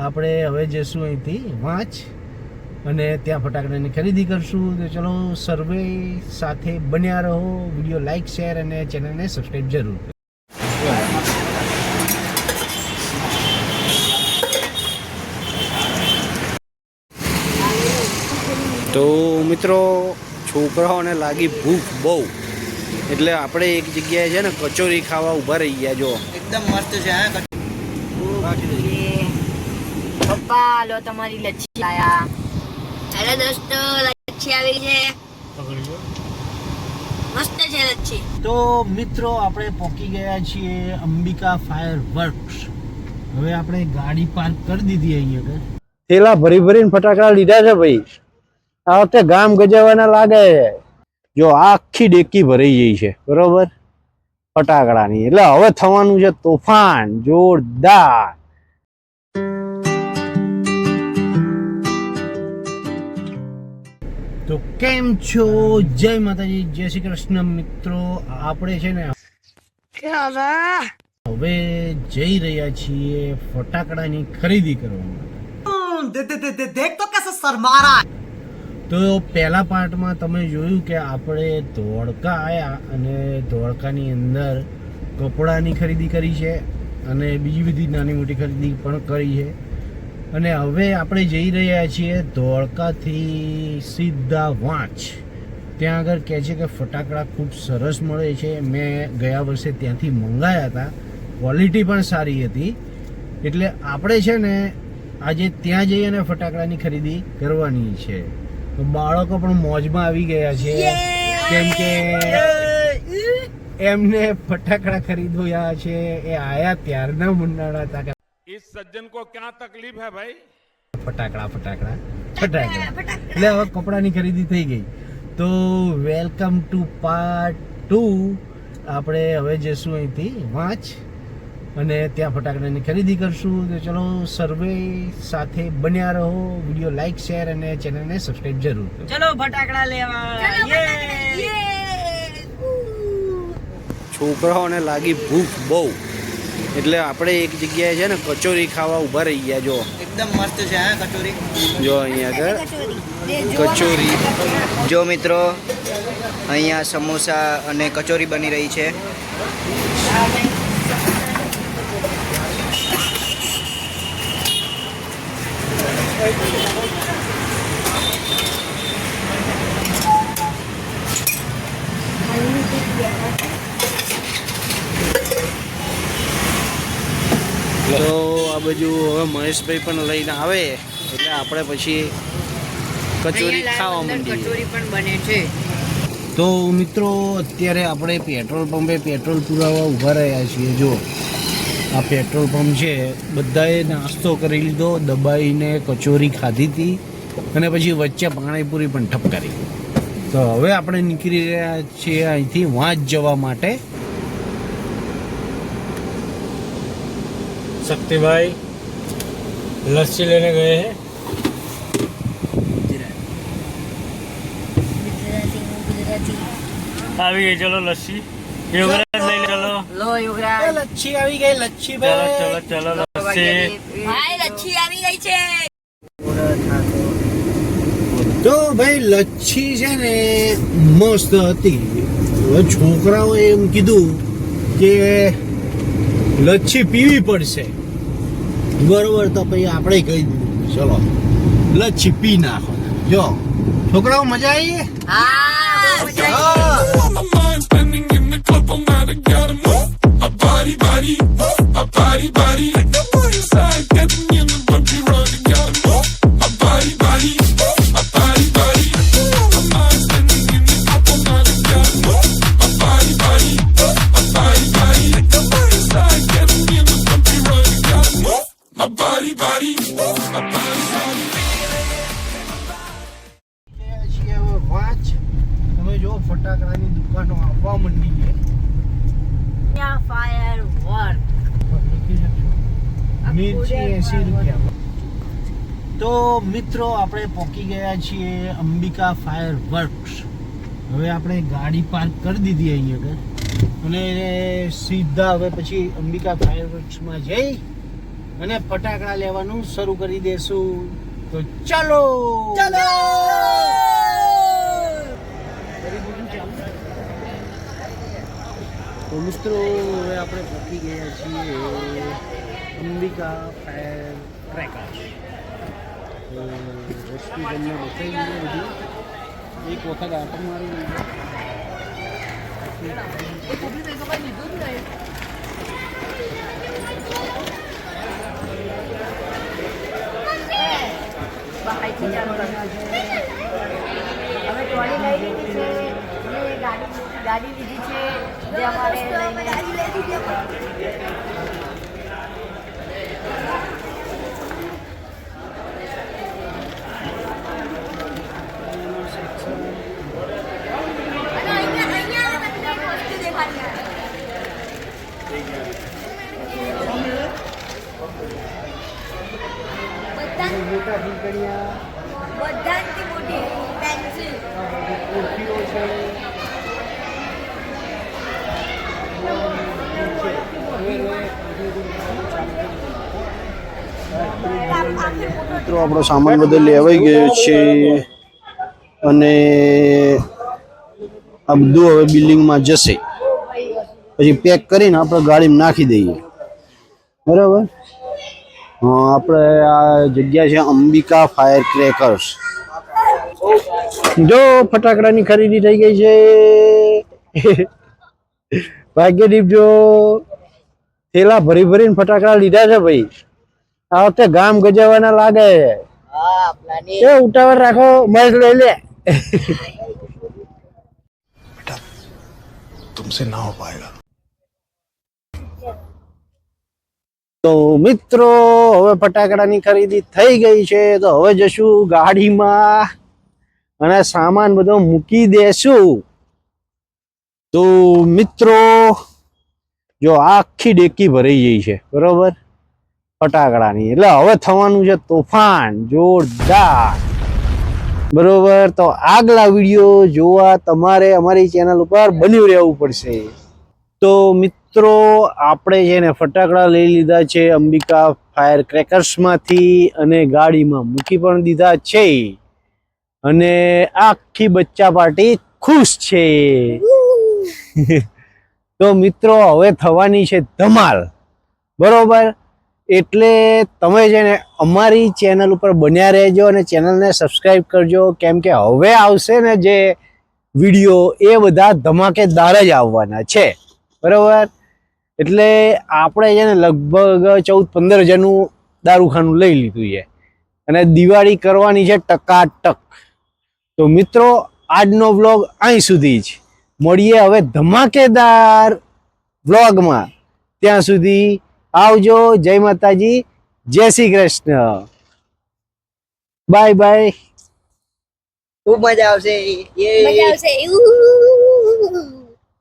આપણે હવે જઈશું અહીંથી વાંચ અને ત્યાં ફટાકડાની ખરીદી કરશું. તો ચલો સર્વે સાથે બન્યા રહો. વીડિયો લાઈક શેર અને ચેનલને સબસ્ક્રાઈબ જરૂર. તો મિત્રો છોકરાઓને લાગી ભૂખ બહુ. એટલે આપણે એક જગ્યાએ છે ને કચોરી ખાવા ઊભા રહી ગયા જો. એકદમ મસ્ત છે પપ્પા લો તમારી લચ્છી આયા હેલો દોસ્તો લચ્છી આવી છે. મસ્ત છે લચ્છી. તો મિત્રો આપણે પહોંચી ગયા છીએ અંબિકા ફાયર વર્ક્સ. હવે આપણે ગાડી પાર્ક કરી દીધી અહીંયા આગળ. થેલા ભરી ભરીને ફટાકડા લીધા છે ભાઈ. આ વખતે ગામ ગજાવાના લાગે છે. જો આખી ડેકી ભરાઈ ગઈ છે બરોબર? ફટાકડાની. એટલે હવે થવાનું છે તોફાન. જોરદાર. તો કેમ છો? જય માતાજી જય શ્રી કૃષ્ણ મિત્રો. આપણે છે ને હવે? જઈ રહ્યા છીએ ફટાકડાની ખરીદી કરવા. તો પહેલા પાર્ટમાં તમે જોયું કે આપણે ધોળકા આવ્યા અને ધોળકાની અંદર કપડાની ખરીદી કરી છે અને બીજી બધી નાની મોટી ખરીદી પણ કરી છે. અને હવે આપણે જઈ રહ્યા છીએ ધોળકાથી સીધા વાંચ. ત્યાં આગળ કહે છે કે ફટાકડા ખૂબ સરસ મળે છે. મેં ગયા વર્ષે ત્યાંથી મંગાયા હતા. ક્વોલિટી પણ સારી હતી. એટલે આપણે છે ને આજે ત્યાં જઈ અને ફટાકડાની ખરીદી કરવાની છે. તો બાળકો પણ મોજમાં આવી ગયા છે. કેમ કે એમને ફટાકડા ખરીદ્યા છે. એ આયા ત્યારના મંડાણા હતા. કે इस सज्जन को क्या तकलीफ है भाई ફટાકડા ફટાકડા ફટાકડા એટલે હવે કપડાની ખરીદી થઈ ગઈ તો વેલકમ ટુ પાર્ટ ટુ આપણે હવે જઈશું અહીંથી વાંચ અને ત્યાં ફટાકડાની ખરીદી કરશું તો ચલો સર્વે સાથે બન્યા રહો વિડીયો લાઈક શેર અને ચેનલને સબસ્ક્રાઈબ જરૂર કરો चलो फटाकड़ा लेवा છોકરાઓને લાગી ભૂખ બહુ એટલે આપણે એક જગ્યાએ છે ને કચોરી ખાવા ઊભા રહી ગયા જો. એકદમ મસ્ત છે હા કચોરી. જો અહીંયા આગળ. કચોરી. જો મિત્રો અહીંયા સમોસા અને કચોરી બની રહી છે. તો આ બાજુ હવે મહેશભાઈ પણ લઈને આવે એટલે આપણે પછી કચોરી ખાવા માંડીએ. કચોરી પણ બને છે. તો મિત્રો અત્યારે આપણે પેટ્રોલ પંપે પેટ્રોલ પુરાવા ઊભા રહ્યા છીએ. જો આ પેટ્રોલ પંપ છે બધાએ નાસ્તો કરી લીધો દબાઈને કચોરી ખાધી હતી અને પછી વચ્ચે પાણીપુરી પણ ઠપકારી તો હવે આપણે નીકળી રહ્યા છીએ અહીંથી વાંચ જવા માટે. शक्ति भाई लस्सी लेने गए हैं આવી ગઈ ચલો લસ્સી યોગરાજ લઈ લે ચલો લો યુગરાજ લચ્છી આવી ગઈ લચ્છી ચલો ચલો ચલો લસ્સી ભાઈ લચ્છી આવી ગઈ છે તો ભાઈ લચ્છી છે ને મસ્ત હતી હવે છોકરાઓએ એમ કીધું કે લચ્છી પીવી પડશે. બરોબર તો પછી આપણે કહી દીધું. ચલો. લચ્છી પી નાખો. જો છોકરાઓ મજા આવી Body, બહુ body, આવી. My body, body, my body, body. તમે જો ફટાકડાની દુકાનો આવવા માંડી છે. ત્યાં ફાયર વર્ક મિર્ચી એસી રૂપિયા તો મિત્રો આપણે પહોંચી ગયા છીએ અંબિકા ફાયર વર્ક્સ હવે આપણે ગાડી પાર્ક કરી દીધી અહીંયા આગળ. અને સીધા હવે પછી અંબિકા ફાયર વર્ક્સમાં જઈ અને ફટાકડા લેવાનું શરૂ કરી દેશું. તો ચાલો! ચાલો! તો મિત્રો હવે આપણે પહોંચી ગયા છીએ અંબિકા ફાયર વસ્તુ તમને બતાવી દીધું બધું. એક વખત આટો મારી બહારથી ચાલુ. અમે ટ્રોલી લઈ લીધી છે અને ગાડી ગાડી લીધી છે જે અમારે લઈને મોટા ફૂલકડિયા બધાથી મોટી મિત્રો, આપણો સામાન બધો લેવાઈ ગયો છે અને આ બધું હવે બિલ્ડિંગમાં જશે. પછી પેક કરીને આપણે ગાડીમાં નાખી દઈએ. બરાબર? આપણે આ જગ્યા છે અંબિકા ફાયર ક્રેકર્સ. જો ફટાકડાની ખરીદી થઈ ગઈ છે. ભાગ્યદીપ જો થેલા ભરી ભરીને ફટાકડા લીધા છે ભાઈ. આ વખતે ગામ ગજાવાના લાગે. એ ઉતાવળ રાખો મહેશ લઈ લે. તુમસે ના હો પાએગા તો મિત્રો, હવે ફટાકડાની ખરીદી થઈ ગઈ છે, તો હવે જશું ગાડીમાં. અને સામાન બધો મૂકી દેશું. તો મિત્રો, જો આખી ડેકી ભરાઈ ગઈ છે, બરોબર? ફટાકડાની. એટલે હવે થવાનું છે તોફાન, જોરદાર. બરોબર? તો આગલા વીડિયો જોવા તમારે અમારી ચેનલ ઉપર બન્યું રહેવું પડશે. તો મિત્રો આપણે છે ને ફટાકડા લઈ લીધા છે અંબિકા ફાયર ક્રેકર્સમાંથી અને ગાડીમાં મૂકી પણ દીધા છે. અને આખી બચ્ચા પાર્ટી ખુશ છે. તો મિત્રો હવે થવાની છે ધમાલ. બરોબર? એટલે તમે છે ને અમારી ચેનલ ઉપર બન્યા રહેજો અને ચેનલને સબસ્ક્રાઈબ કરજો કેમ કે હવે આવશે ને જે વીડિયો એ બધા ધમાકેદાર જ આવવાના છે. બરોબર? એટલે આપણે છે ને લગભગ ચૌદ પંદર હજારનું દારૂખાનું લઈ લીધું છે. અને દિવાળી કરવાની છે ટકાટક. તો મિત્રો આજનો વ્લોગ અહીં સુધી જ. મળીએ હવે ધમાકેદાર વ્લોગમાં. ત્યાં સુધી આવજો. જય માતાજી. જય શ્રી કૃષ્ણ. Bye bye. ખૂબ મજા આવશે. મજા આવશે.